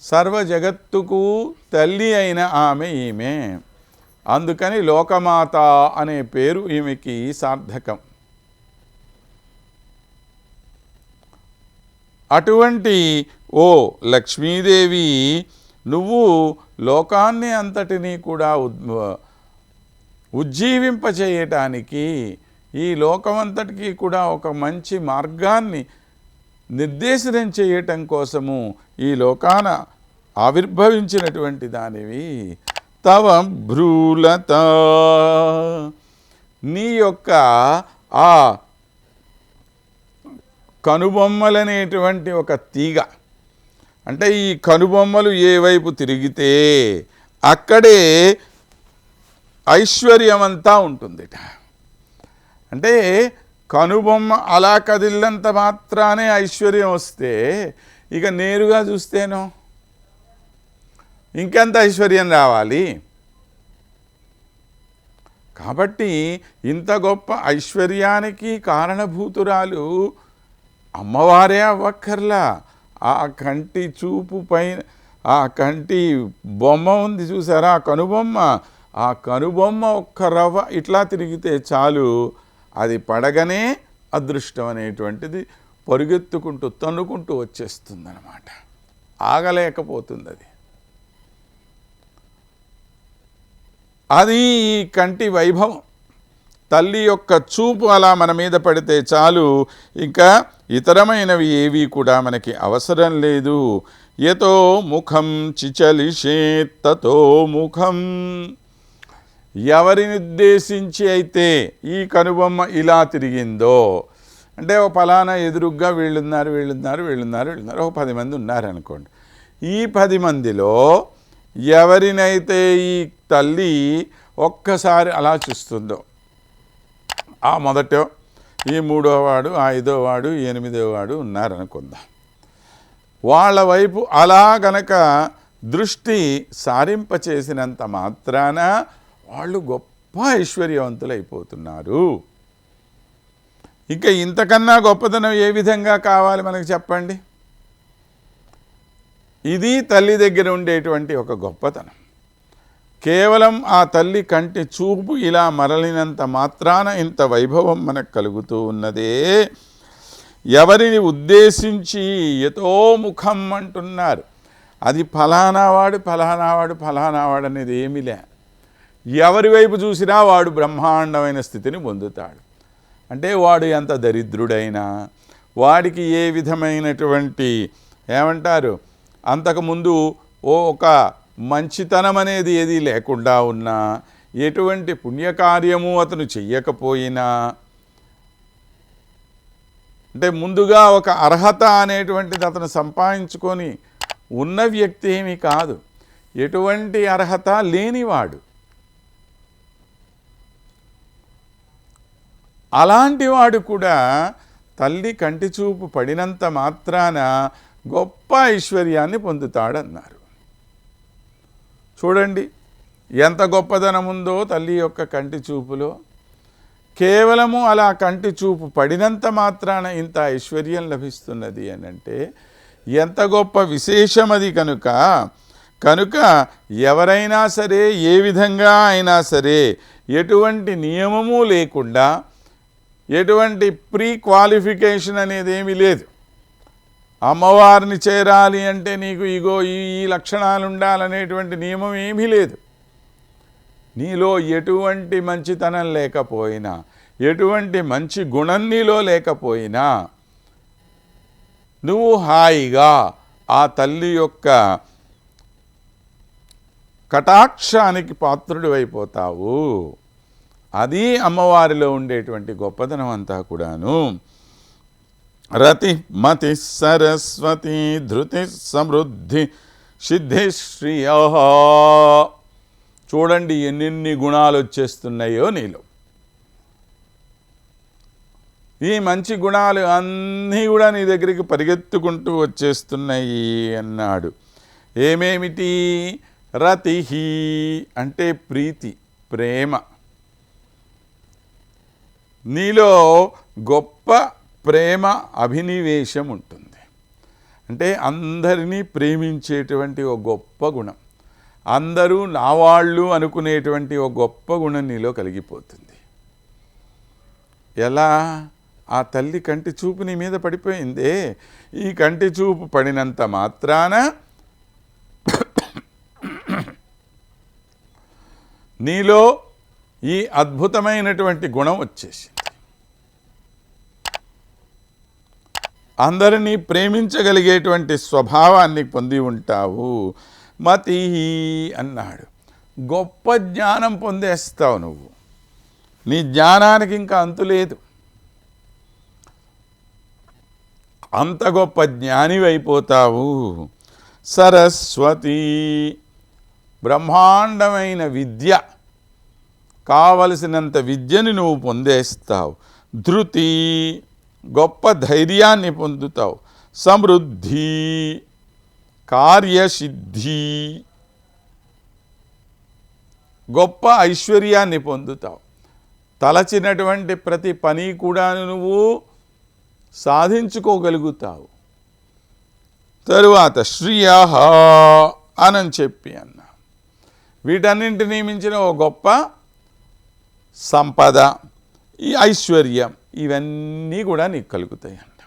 సర్వ జగత్తుకు తల్లి అయిన ఆమె ఈమె. అందుకని లోకమాత అనే పేరు ఈమెకి సార్థకం. అటువంటి ఓ లక్ష్మీదేవి నువ్వు లోకాన్ని అంతటినీ కూడా ఉద్ ఉజ్జీవింపచేయటానికి ఈ లోకమంతటికీ కూడా ఒక మంచి మార్గాన్ని నిర్దేశనం చేయటం కోసము ఈ లోకాన ఆవిర్భవించినటువంటి దానివి. తవ భ్రూలత. నీ యొక్క ఆ కనుబొమ్మలనేటువంటి ఒక తీగ. అంటే ఈ కనుబొమ్మలు ఏ వైపు తిరిగితే అక్కడే ఐశ్వర్యమంతా ఉంటుందిట. అంటే కనుబొమ్మ అలా కదిలినంత మాత్రానే ఐశ్వర్యం వస్తే ఇక నేరుగా చూస్తేనో? ఇంకెంత ఐశ్వర్యం రావాలి? కాబట్టి ఇంత గొప్ప ఐశ్వర్యానికి కారణభూతురాలు అమ్మవారే అవ్వక్కర్లా. ఆ కంటి చూపు పైన ఆ కంటి బొమ్మ ఉంది చూసారా? ఆ కనుబొమ్మ ఆ కనుబొమ్మ ఒక్క రవ్వ ఇట్లా తిరిగితే చాలు. అది పడగనే అదృష్టం అనేటువంటిది పరుగెత్తుకుంటూ తన్నుకుంటూ వచ్చేస్తుందన్నమాట. ఆగలేకపోతుంది అది అది ఈ కంటి వైభవం. తల్లి యొక్క చూపు అలా మన మీద పడితే చాలు ఇంకా ఇతరమైనవి ఏవి కూడా మనకి అవసరం లేదు. ఎతో ముఖం చిచలిషేత్తతో ముఖం ఎవరిని ఉద్దేశించి అయితే ఈ కనుబొమ్మ ఇలా తిరిగిందో? అంటే ఓ ఫలానా ఎదురుగ్గా వీళ్ళున్నారు వీళ్ళున్నారు వీళ్ళున్నారు వీళ్ళున్నారు. ఒక పది మంది ఉన్నారనుకోండి. ఈ పది మందిలో ఎవరినైతే ఈ తల్లి ఒక్కసారి అలా చూస్తుందో? ఆ మొదట ఈ మూడో వాడు ఐదో వాడు ఎనిమిదో వాడు ఉన్నారనుకుందాం. వాళ్ళ వైపు అలా గనక దృష్టి సారింపచేసినంత మాత్రాన వాళ్ళు గొప్ప ఐశ్వర్యవంతులు అయిపోతున్నారు ఇంకా ఇంతకన్నా గొప్పతనం ఏ విధంగా కావాలి మనకు చెప్పండి? ఇది తల్లి దగ్గర ఉండేటువంటి ఒక గొప్పతనం. కేవలం ఆ తల్లి కంటి చూపు ఇలా మరలినంత మాత్రాన ఇంత వైభవం మనకు కలుగుతూ ఉన్నదే. ఎవరిని ఉద్దేశించి ఎతో ముఖం అంటున్నారు? అది ఫలానా వాడు ఫలానా వాడు ఫలానా వాడు అనేది ఏమీ లే. ఎవరి వైపు చూసినా వాడు బ్రహ్మాండమైన స్థితిని పొందుతాడు. అంటే వాడు ఎంత దరిద్రుడైనా వాడికి ఏ విధమైనటువంటి ఏమంటారు అంతకుముందు ఓ ఒక మంచితనం అనేది ఏది లేకుండా ఉన్నా ఎటువంటి పుణ్యకార్యము అతను చెయ్యకపోయినా అంటే ముందుగా ఒక అర్హత అనేటువంటిది అతను సంపాదించుకొని ఉన్న వ్యక్తి ఏమీ కాదు. ఎటువంటి అర్హత లేనివాడు. అలాంటి వాడు కూడా తల్లి కంటి చూపు పడినంత మాత్రాన గొప్ప ఐశ్వర్యాన్ని పొందుతాడన్నారు. చూడండి ఎంత గొప్పదనం ఉందో తల్లి యొక్క కంటి చూపులో. కేవలము అలా కంటి చూపు పడినంత మాత్రాన ఇంత ఐశ్వర్యం లభిస్తున్నది అని అంటే ఎంత గొప్ప విశేషం అది కనుక. కనుక ఎవరైనా సరే ఏ విధంగా అయినా సరే ఎటువంటి నియమము లేకుండా ఎటువంటి ప్రీ క్వాలిఫికేషన్ అనేది ఏమీ లేదు. అమ్మవారిని చేరాలి అంటే నీకు ఇగో ఈ ఈ లక్షణాలు ఉండాలనేటువంటి నియమం ఏమీ లేదు. నీలో ఎటువంటి మంచితనం లేకపోయినా ఎటువంటి మంచి గుణం నీలో లేకపోయినా నువ్వు హాయిగా ఆ తల్లి యొక్క కటాక్షానికి పాత్రుడు అయిపోతావు అది అమ్మవారిలో ఉండేటువంటి గొప్పతనం అంతా కూడాను. రతి మతి సరస్వతి ధృతి సమృద్ధి సిద్ధిశ్రియ చూడండి ఎన్నెన్ని గుణాలు వచ్చేస్తున్నాయో నీలో. ఈ మంచి గుణాలు అన్నీ కూడా నీ దగ్గరికి పరిగెత్తుకుంటూ వచ్చేస్తున్నాయి అన్నాడు. ఏమేమిటి? రతి అంటే ప్రీతి ప్రేమ. నీలో గొప్ప ప్రేమ అభినివేశం ఉంటుంది. అంటే అందరినీ ప్రేమించేటువంటి ఒక గొప్ప గుణం. అందరూ నా వాళ్ళు అనుకునేటువంటి ఒక గొప్ప గుణం నీలో కలిగిపోతుంది. ఎలా? ఆ తల్లి కంటి చూపు నీ మీద పడిపోయిందే. ఈ కంటి చూపు పడినంత మాత్రాన నీలో ఈ అద్భుతమైనటువంటి గుణం వచ్చేసింది. అందరినీ ప్రేమించగలిగేటువంటి స్వభావాన్ని పొంది ఉంటావు. మతి అన్నాడు. గొప్ప జ్ఞానం పొందేస్తావు నువ్వు. నీ జ్ఞానానికి ఇంకా అంతు లేదు. అంత గొప్ప జ్ఞానివైపోతావు. సరస్వతి బ్రహ్మాండమైన విద్య కావలసినంత విద్యని నువ్వు పొందేస్తావు. ధృతి గొప్ప ధైర్యాన్ని పొందుతావు. సమృద్ధి కార్యసిద్ధి గొప్ప ఐశ్వర్యాన్ని పొందుతావు. తలచినటువంటి ప్రతి పని కూడా నువ్వు సాధించుకోగలుగుతావు. తరువాత శ్రియ అని చెప్పి అన్న వీటన్నింటినీ మించిన ఓ గొప్ప సంపద ఈ ఐశ్వర్యం ఇవన్నీ కూడా నీకు కలుగుతాయి.